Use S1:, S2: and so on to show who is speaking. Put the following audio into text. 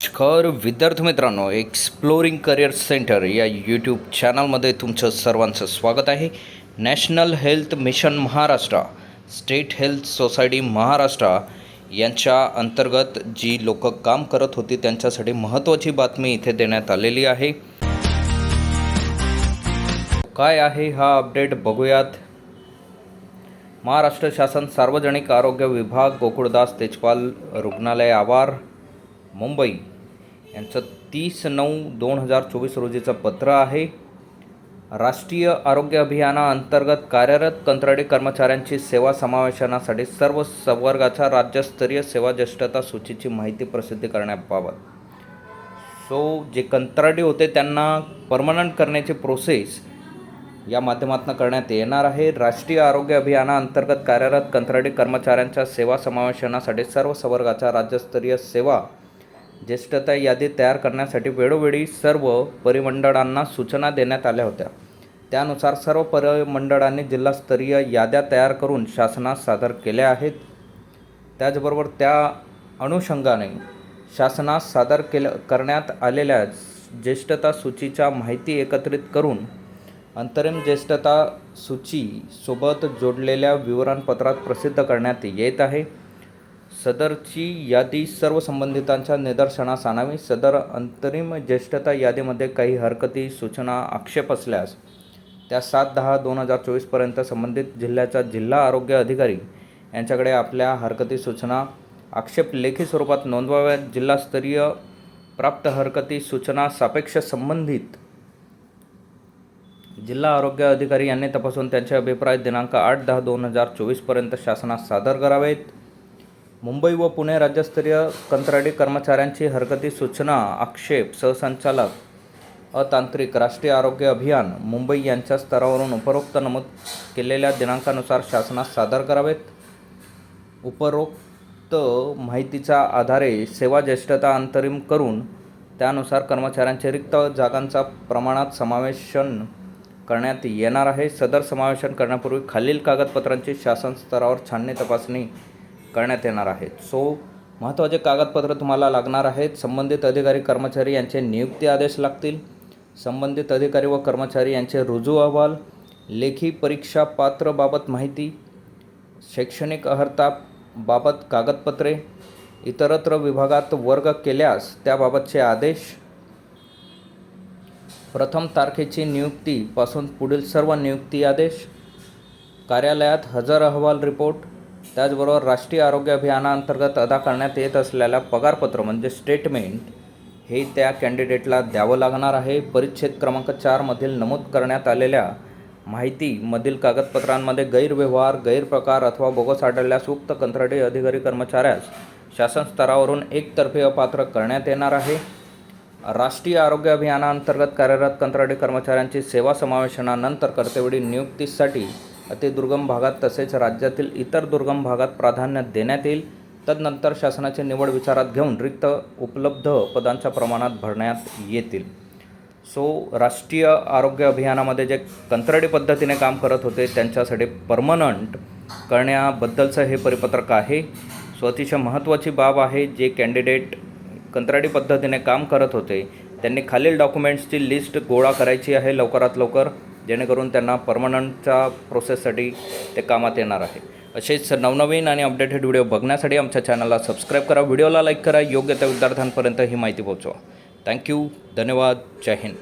S1: नमस्कार विद्यार्थी मित्रांनो एक्सप्लोरिंग करिअर सेंटर या यूट्यूब चॅनलमध्ये तुमचं सर्वांचं स्वागत आहे. National health mission Maharashtra state health society Maharashtra यांच्या अंतर्गत जी लोक काम करत होती त्यांच्यासाठी महत्त्वाची बातमी इथे देण्यात आलेली आहे. काय आहे हा अपडेट बघूयात. महाराष्ट्र शासन सार्वजनिक आरोग्य विभाग गोकुळदास तेजपाल रुग्णालय आवार मुंबई. यांचं तीस नऊ दोन हजार चोवीस रोजीचं पत्र आहे. राष्ट्रीय आरोग्य अभियानाअंतर्गत कार्यरत कंत्राटी कर्मचाऱ्यांची सेवा समावेशनासाठी सर्व संवर्गाच्या राज्यस्तरीय सेवा ज्येष्ठता सूचीची माहिती प्रसिद्ध करण्याबाबत. सो जे कंत्राटी होते त्यांना परमनंट करण्याची प्रोसेस या माध्यमातून करण्यात येणार आहे. राष्ट्रीय आरोग्य अभियानाअंतर्गत कार्यरत कंत्राटी कर्मचाऱ्यांच्या सेवा समावेशनासाठी सर्व संवर्गाच्या राज्यस्तरीय सेवा ज्येष्ठता यादी तयार करण्यासाठी वेळोवेळी सर्व परिमंडळांना सूचना देण्यात आल्या होत्या. त्यानुसार सर्व परिमंडळांनी जिल्हास्तरीय याद्या तयार करून शासनास सादर केल्या आहेत. त्याचबरोबर त्या अनुषंगाने शासनास सादर केल्या करण्यात आलेल्या ज्येष्ठता सूचीच्या माहिती एकत्रित करून अंतरिम ज्येष्ठता सूचीसोबत जोडलेल्या विवरणपत्रात प्रसिद्ध करण्यात येत आहे. सदरची यादी सर्व संबंधितांच्या निदर्शनास आणावी. सदर अंतरिम ज्येष्ठता यादीमध्ये काही हरकती सूचना आक्षेप असल्यास त्या सात दहा दोन हजार चोवीसपर्यंत संबंधित जिल्ह्याचा जिल्हा आरोग्य अधिकारी यांच्याकडे आपल्या हरकती सूचना आक्षेप लेखी स्वरूपात नोंदवाव्यात. जिल्हास्तरीय प्राप्त हरकती सूचना सापेक्ष संबंधित जिल्हा आरोग्य अधिकारी यांनी तपासून त्यांचे अभिप्राय दिनांक आठ दहा दोन हजार चोवीसपर्यंत शासनास सादर करावेत. मुंबई व पुणे राज्यस्तरीय कंत्राटी कर्मचाऱ्यांची हरकती सूचना आक्षेप सहसंचालक अतांत्रिक राष्ट्रीय आरोग्य अभियान मुंबई यांच्या स्तरावरून उपरोक्त नमूद केलेल्या दिनांकानुसार शासनास सादर करावेत. उपरोक्त माहितीच्या आधारे सेवा ज्येष्ठता अंतरिम करून त्यानुसार कर्मचाऱ्यांचे रिक्त जागांचा प्रमाणात समावेशन करण्यात येणार आहे. सदर समावेशन करण्यापूर्वी खालील कागदपत्रांची शासन स्तरावर छाननी तपासणी करण्यात येणार आहेत. सो महत्त्वाचे कागदपत्र तुम्हाला लागणार आहेत. संबंधित अधिकारी कर्मचारी यांचे नियुक्ती आदेश लागतील. संबंधित अधिकारी व कर्मचारी यांचे रुजू अहवाल लेखी परीक्षा पात्रबाबत माहिती शैक्षणिक अर्हता बाबत कागदपत्रे इतरत्र विभागात वर्ग केल्यास त्याबाबतचे आदेश प्रथम तारखेची नियुक्तीपासून पुढील सर्व नियुक्ती आदेश कार्यालयात हजर अहवाल रिपोर्ट त्याचबरोबर राष्ट्रीय आरोग्य अभियानाअंतर्गत अदा करण्यात येत असलेल्या पगारपत्र म्हणजे स्टेटमेंट हे त्या कॅन्डिडेटला द्यावं लागणार आहे. परिच्छेद क्रमांक चारमधील नमूद करण्यात आलेल्या माहितीमधील कागदपत्रांमध्ये गैरव्यवहार गैरप्रकार अथवा बोगस आढळल्यास उक्त कंत्राटी अधिकारी कर्मचाऱ्यास शासन स्तरावरून एकतर्फी अपात्र करण्यात येणार आहे. राष्ट्रीय आरोग्य अभियानाअंतर्गत कार्यरत कंत्राटी कर्मचाऱ्यांची सेवा समावेशनानंतर कर्तेवेळी नियुक्तीसाठी अतिदुर्गम भागात तसेच राज्यातील इतर दुर्गम भागात प्राधान्य देण्यात येईल. तदनंतर शासनाची निवड विचारात घेऊन रिक्त उपलब्ध पदांच्या प्रमाणात भरण्यात येतील. सो राष्ट्रीय आरोग्य अभियानामध्ये जे कंत्राटी पद्धतीने काम करत होते त्यांच्यासाठी परमनंट करण्याबद्दलचं हे परिपत्रक आहे. सो अतिशय महत्त्वाची बाब आहे जे कॅन्डिडेट कंत्राटी पद्धतीने काम करत होते त्यांनी खालील डॉक्युमेंट्सची लिस्ट गोळा करायची आहे लवकरात लवकर. जेणेकरून त्यांना परमनंटच्या प्रोसेससाठी ते कामात येणार आहे. असेच नवनवीन आणि अपडेटेड व्हिडिओ बघण्यासाठी आमच्या चॅनलला सबस्क्राईब करा व्हिडिओला लाईक करा योग्य त्या विद्यार्थ्यांपर्यंत ही माहिती पोहोचवा. थँक्यू धन्यवाद जय हिंद.